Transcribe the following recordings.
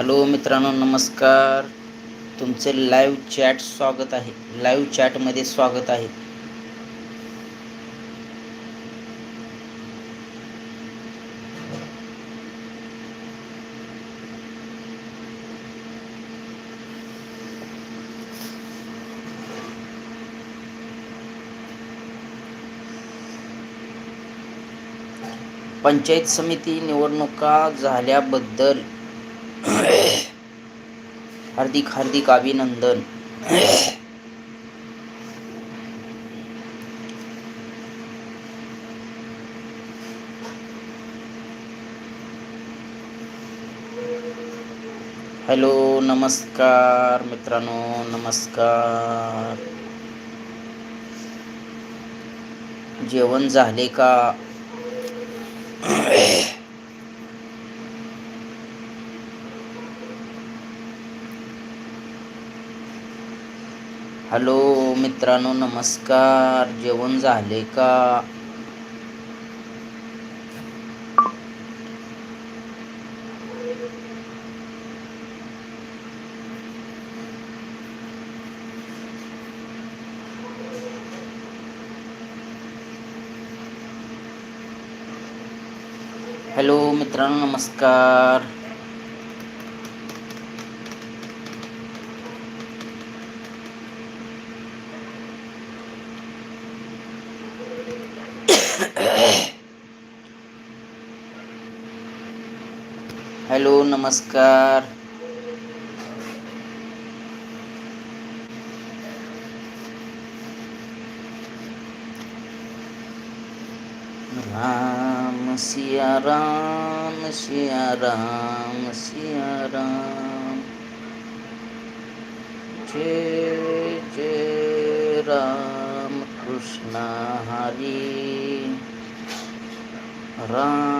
Hello मित्रांनो नमस्कार. तुमचे लाईव्ह चॅट स्वागत आहे. लाईव्ह चॅटमध्ये स्वागत आहे. पंचायत समिती निवडणुका झाल्याबद्दल हार्दिक हार्दिक अभिनंदन. हॅलो नमस्कार मित्रांनो नमस्कार. जेवण झाले का? हॅलो मित्रांनो नमस्कार. जेवण झाले का? हॅलो मित्रांनो नमस्कार. हॅलो नमस्कार राम सिया राम सिया राम सिया राम जय जय राम कृष्ण हरी राम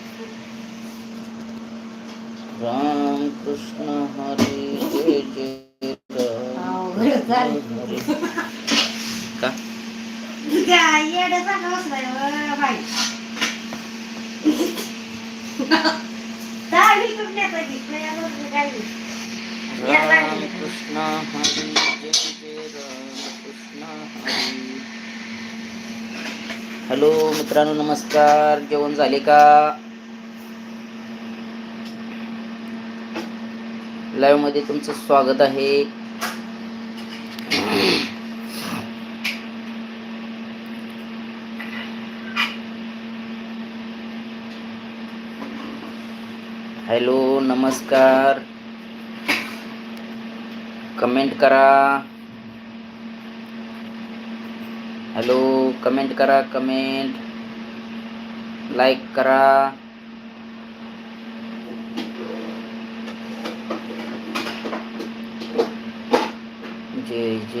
राम कृष्ण हरी जय जय का? राम कृष्ण हरी जय जय राम कृष्ण हरी. हॅलो मित्रांनो नमस्कार. जेवण झाले का? लाईव्हमध्ये तुमचं स्वागत आहे. हॅलो नमस्कार. कमेंट करा. हॅलो कमेंट करा कमेंट लाईक करा जय जय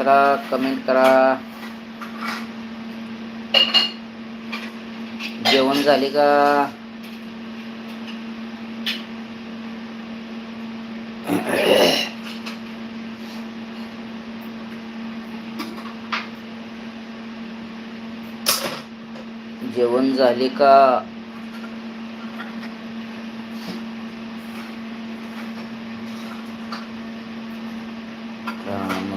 करा कमेंट करा. जेवण झाले का? जेवण झाले का राम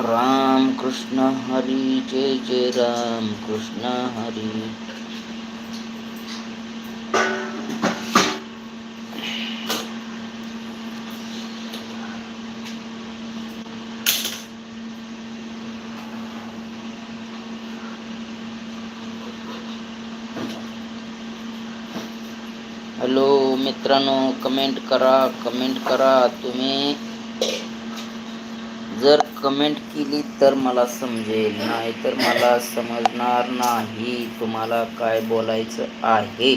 राम कृष्ण हरी जय जय राम कृष्ण हरी। हॅलो मित्रांनो कमेंट करा कमेंट करा. तुम्ही जर कमेंट केली तर मला समजेल नाही तर मला समजणार नाही तुम्हाला काय बोलायचं आहे.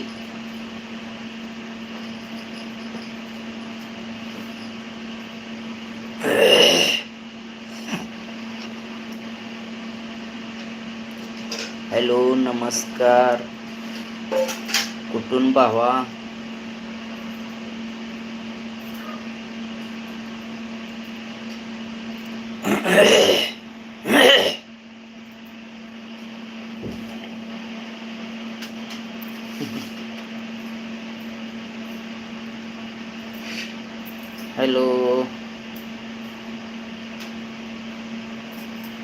हॅलो नमस्कार. कुठून भावा? हॅलो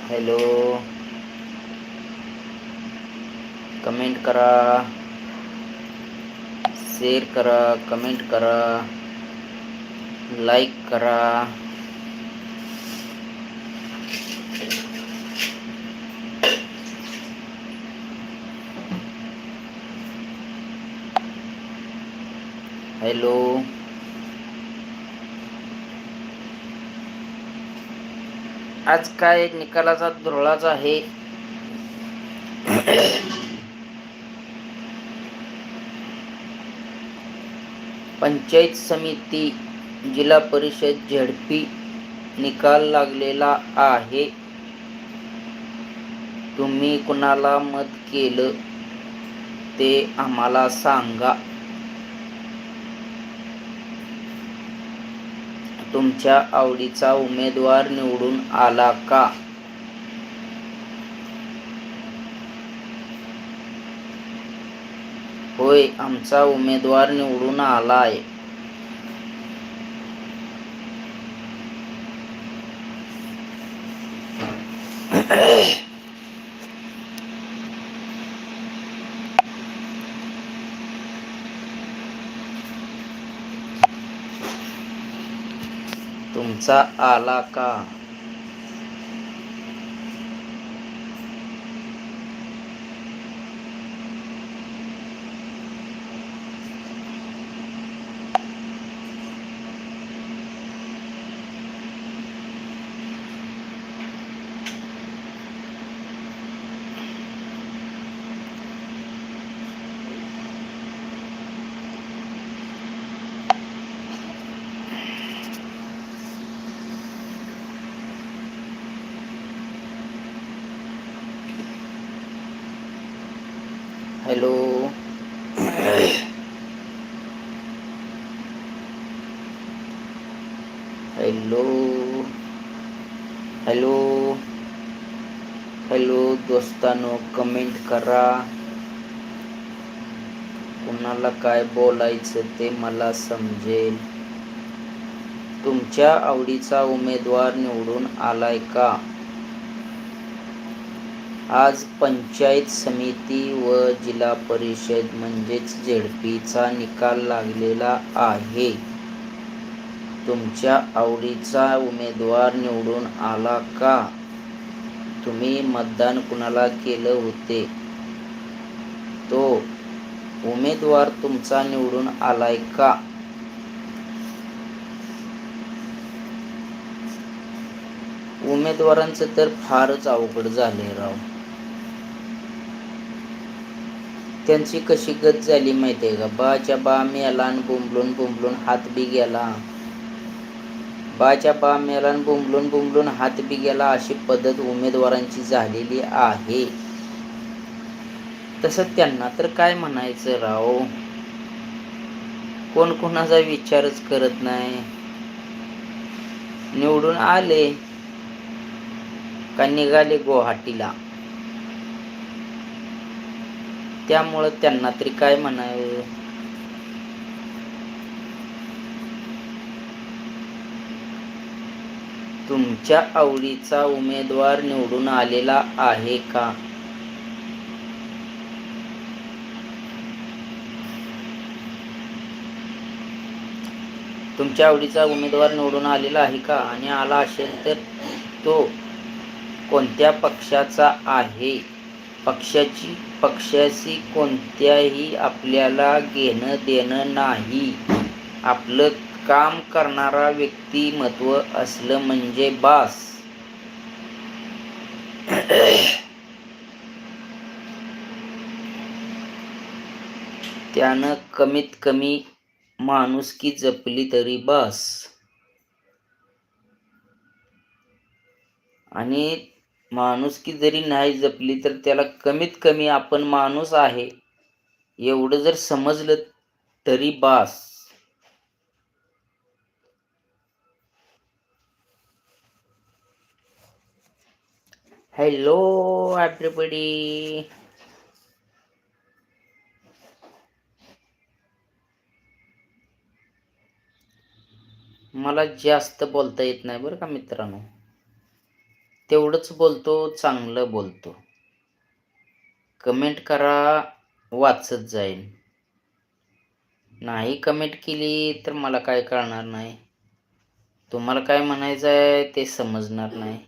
हॅलो कमेंट करा. शेअर करा. कमेंट करा. लाईक करा. हॅलो आज काय निकालाचा धुरळाच आहे? पंचायत समिती जिल्हा परिषद झडपी निकाल लागलेला आहे. तुम्ही कुणाला मत केलं ते आम्हाला सांगा. तुमच्या आवडीचा उमेदवार निवडून आला का? होय आमचा उमेदवार निवडून आलाय. तुमचा आला का हॅलो हॅलो हॅलो हॅलो दोस्तानो कमेंट करा. कुणाला काय बोलायचं ते मला समजेल. तुमच्या आवडीचा उमेदवार निवडून आलाय का? आज पंचायत समिती व जिल्हा परिषद म्हणजेच झेडपीचा निकाल लागलेला आहे. तुमच्या आवडीचा उमेदवार निवडून आला का? तुम्ही मतदान कुणाला केलं होते? तो उमेदवार तुमचा निवडून आलाय का? उमेदवारांचं तर फारच अवघड झाले राव. त्यांची कशी गत झाली माहितीये का? बाच्या बा मेला आणि बुंबलून बुंबलून हात बी गेला. बाच्या बा मेला आणि बुंबलून बुंबलून हात बी गेला अशी पद्धत उमेदवारांची झालेली आहे. तसं त्यांना तर काय म्हणायचं राव? कोण कोणाचा विचारच करत नाही. निवडून आले का निघाले गुवाहाटीला? त्यामुळं त्यांना तरी काय म्हणावं? तुमच्या आवडीचा उमेदवार निवडून आलेला आहे का? तुमच्या आवडीचा उमेदवार निवडून आलेला आहे का? आणि आला असेल तर तो कोणत्या पक्षाचा आहे? पक्षाची पक्षाशी कोणत्याही आपल्याला घेणं देणं नाही. आपलं काम करणारा व्यक्तिमत्व असलं म्हणजे बास. त्यानं कमीत कमी माणुसकी जपली तरी बस. आणि माणुसकी जरी नाही जपली तर त्याला कमीत कमी आपण माणूस आहे. एवढं जर समजलं तरी बास. हॅलो एव्हरीबडी मला जास्त बोलता येत नाही बरं का मित्रांनो. तेवढंच बोलतो चांगलं बोलतो. कमेंट करा वाचत जाईन. नाही कमेंट केली तर मला काय कळणार नाही. तुम्हाला काय म्हणायचं आहे ते समजणार नाही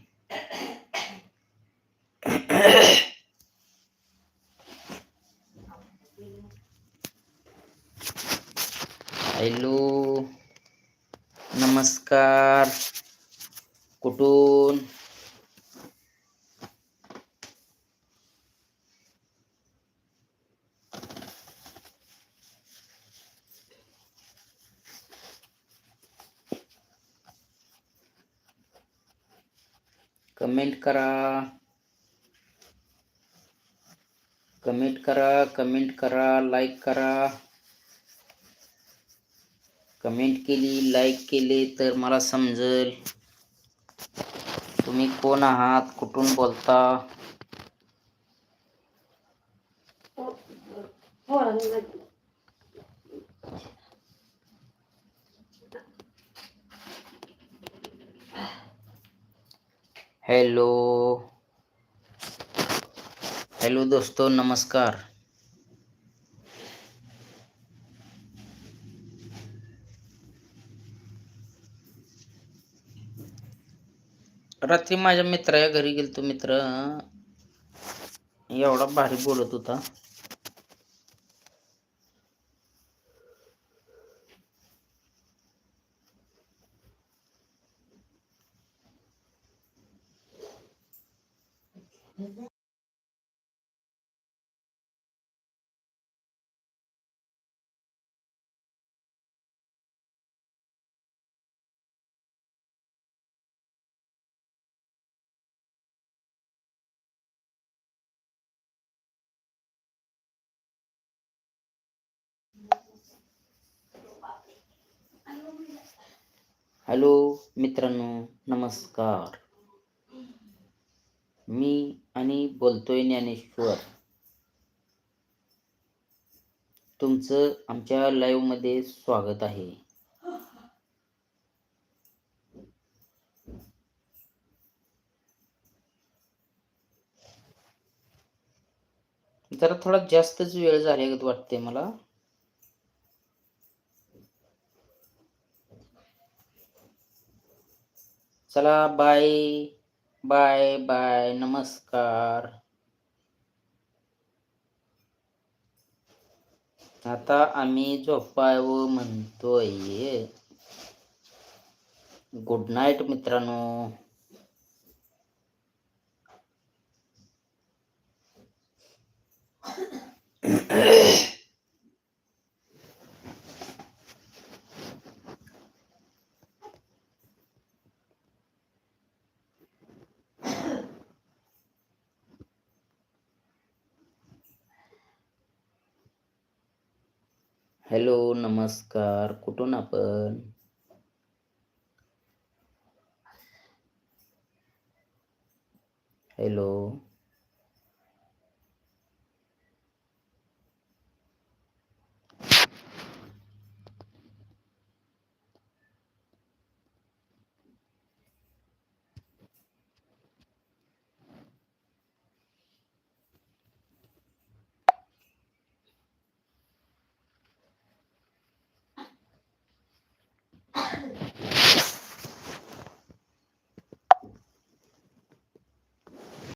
हॅलो नमस्कार कुठून कमेंट करा कमेंट करा कमेंट करा लाईक करा कमेंट केली लाईक केले तर मला समजेल तुम्ही कोण आहात कुठून बोलता हॅलो. हॅलो दोस्तों नमस्कार. रात्री माझ्या मित्राच्या घरी गेलतो मित्र. एवढा भारी बोलत होता. हॅलो मित्रांनो नमस्कार. मी आणि बोलतोय ज्ञानेश्वर. तुमचं आमच्या लाईव्हमध्ये स्वागत आहे. जरा थोडा जास्तच वेळ झाल्यागत वाटते मला. चला बाय. Bye bye. नमस्कार. आता आम्ही झोपावं म्हणतोय. गुड नाईट मित्रांनो हॅलो नमस्कार कुठून आपण? हॅलो